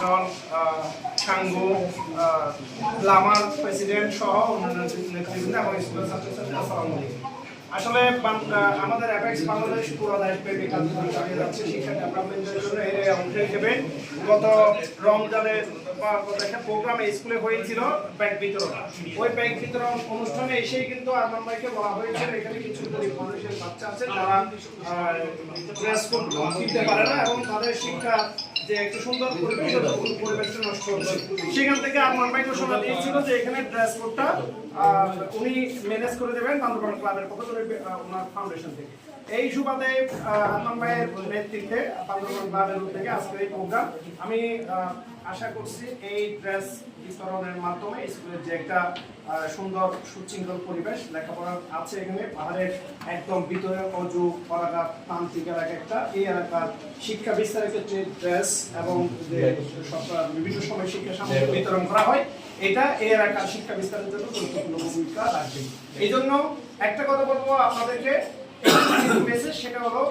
জন সাঙ্গু লামার president সহ অন্যান্য নেতৃবৃন্দ এবং স্কুলের ছাত্রছাত্রীরা আসসালামু। আসলে আমাদের অ্যাপেক্স বাংলাদেশ পুরো দেশব্যাপী কার্যক্রম চালিয়ে যাচ্ছে শিক্ষা ডেভেলপমেন্টের জন্য এর অংশ হিসেবে গত রমজানের বা একটা প্রোগ্রাম স্কুলে হয়েছিল ব্যাংক বিতরণ ওই ব্যাংক বিতরণ অনুষ্ঠানে এসেই কিন্তু আরমান ভাইকে বলা হয়েছিল এখানে কিছু গরিব মানুষের বাচ্চা আছে, যারা ড্রেস কোড কিনতে পারে না এবং তাদের শিক্ষা যে একটু সুন্দর পরিবেশটা নষ্ট হচ্ছে সেখান থেকে আরমান ভাই ঘোষণা দিয়েছিল যে এখানে ড্রেস কোডটা উনি ম্যানেজ করে দেবেন বান্দরবান ক্লাবের পক্ষ থেকে ওনার ফাউন্ডেশন থেকে। এই সুবাদে আহ, ভাইয়ের নেতৃত্বে বান্দরবান ক্লাবের উদ্যোগে আজকের এই প্রোগ্রাম আমি আশা করছি এই ড্রেস বিতরণের মাধ্যমে স্কুলের যে একটা সুন্দর সুশৃঙ্খল পরিবেশ লেখাপড়া আছে এখানে পাহাড়ের একদম ভিতরে অজু পরাগা তান্ত্রিক এলাকা একটা এই এলাকার শিক্ষা বিস্তারের ক্ষেত্রে ড্রেস এবং যে বিভিন্ন সময় শিক্ষা সামগ্রী বিতরণ করা হয় এটা এই এলাকার শিক্ষা বিস্তারের জন্য গুরুত্বপূর্ণ ভূমিকা রাখবে। এই জন্য একটা কথা বলব আপনাদেরকে মেসেজ সেটা হলো